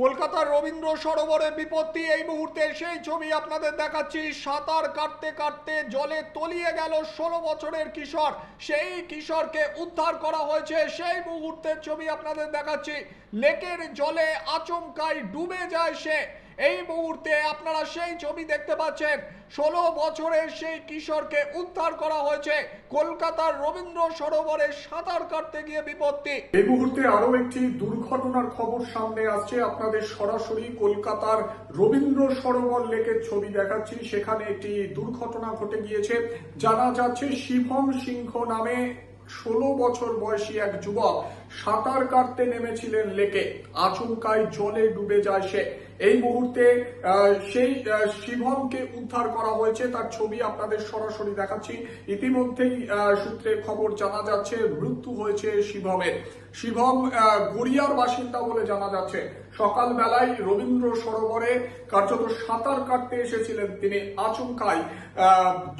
কলকাতার রবীন্দ্র সরোবরে বিপত্তি, এই মুহূর্তে সেই ছবি আপনাদের দেখাচ্ছি। সাঁতার কাটতে কাটতে জলে তলিয়ে গেল ষোলো বছরের কিশোর। সেই কিশোরকে উদ্ধার করা হয়েছে। সেই মুহূর্তের ছবি আপনাদের দেখাচ্ছি। লেকের জলে আচমকায় ডুবে যায় সে। এই মুহূর্তে আপনারা সেই ছবি দেখতে পাচ্ছেন, ষোলো বছরের সেই কিশোরকে উদ্ধার করা হয়েছে কলকাতার রবীন্দ্র সরোবরে সাঁতার কাটতে গিয়ে বিপত্তি। এই মুহূর্তে আরও একটি দুর্ঘটনার খবর সামনে আসছে। আপনাদের সরাসরি কলকাতার রবীন্দ্র সরোবর লেকের ছবি দেখাচ্ছি। সেখানে একটি দুর্ঘটনা ঘটে গিয়েছে। জানা যাচ্ছে শিবম সিংহ নামে ষোলো বছর বয়সী এক যুবক। সাঁতার কাটতে নেমেছিলেন লেকে। আচমকায় জলে ডুবে যায় সে। এই মুহূর্তে সেই শিবমকে উদ্ধার করা হয়েছে। তার ছবি আপনাদের সরাসরি দেখাচ্ছি। ইতিমধ্যেই সূত্রে খবর জানা যাচ্ছে, মৃত্যু হয়েছে শিবমের। শিবম গড়িয়ার বাসিন্দা বলে জানা যাচ্ছে। সকালবেলায় রবীন্দ্র সরোবরে কার্যত সাঁতার কাটতে এসেছিলেন তিনি। আচমকায়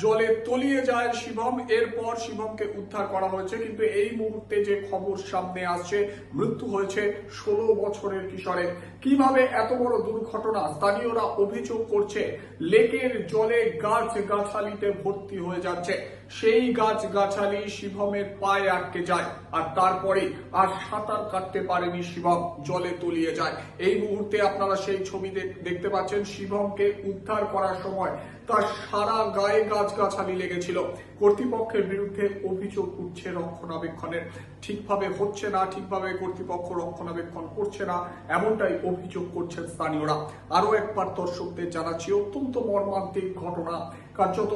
জলে তলিয়ে যায় শিবম। এরপর শিবমকে উদ্ধার করা হয়েছে। কিন্তু এই মুহূর্তে যে খবর সামনে আসছে, মৃত্যু হয়েছে ষোলো বছরের কিশোরের। কীভাবে এত বড় দুর্ঘটনা? স্থানীয়রা অভিযোগ করছে, লেকের জলে গাছ গাছালিতে ভর্তি হয়ে যাচ্ছে। সেই গাছ গাছালি শিবমের পায়ে আটকে যায়, আর তারপরে আর সাঁতার কাটতে পারেনি শিবম জলে তলিয়ে যায়। এই মুহূর্তে আপনারা সেই ছবি দেখতে পাচ্ছেন শিবমকে উদ্ধার করার সময় তার সারা গায়ে গাছ গাছালি লেগেছিল। কর্তৃপক্ষের বিরুদ্ধে অভিযোগ উঠছে রক্ষণাবেক্ষণের। ঠিকভাবে হচ্ছে না, ঠিকভাবে কর্তৃপক্ষ রক্ষণাবেক্ষণ করছে না, এমনটাই অভিযোগ করছেন স্থানীয়রা। আরও একবার দর্শকদের জানাচ্ছি অত্যন্ত মর্মান্তিক ঘটনা। কার্যত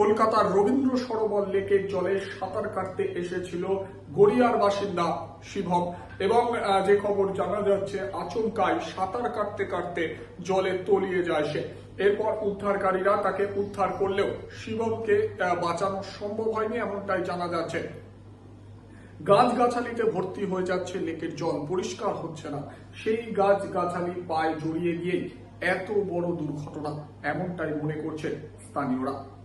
কলকাতার রবীন্দ্র সরোবর লেকের জলে সাঁতার কাটতে এসেছিল গড়িয়ার বাসিন্দা শিবম এবং যে খবর জানা যাচ্ছে আচমকায় সাঁতার কাটতে কাটতে জলে তলিয়ে যায় সে। এরপর উদ্ধারকারীরা তাকে উদ্ধার করলেও শিবমকে বাঁচানো সম্ভব হয়নি এমনটাই জানা যাচ্ছে। গাছ গাছালিতে ভর্তি হয়ে যাচ্ছে লেকের জল, পরিষ্কার হচ্ছে না। সেই গাছ গাছালি পায়ে জড়িয়ে গিয়েই এত বড় দুর্ঘটনা, এমনটাই মনে করছে স্থানীয়রা।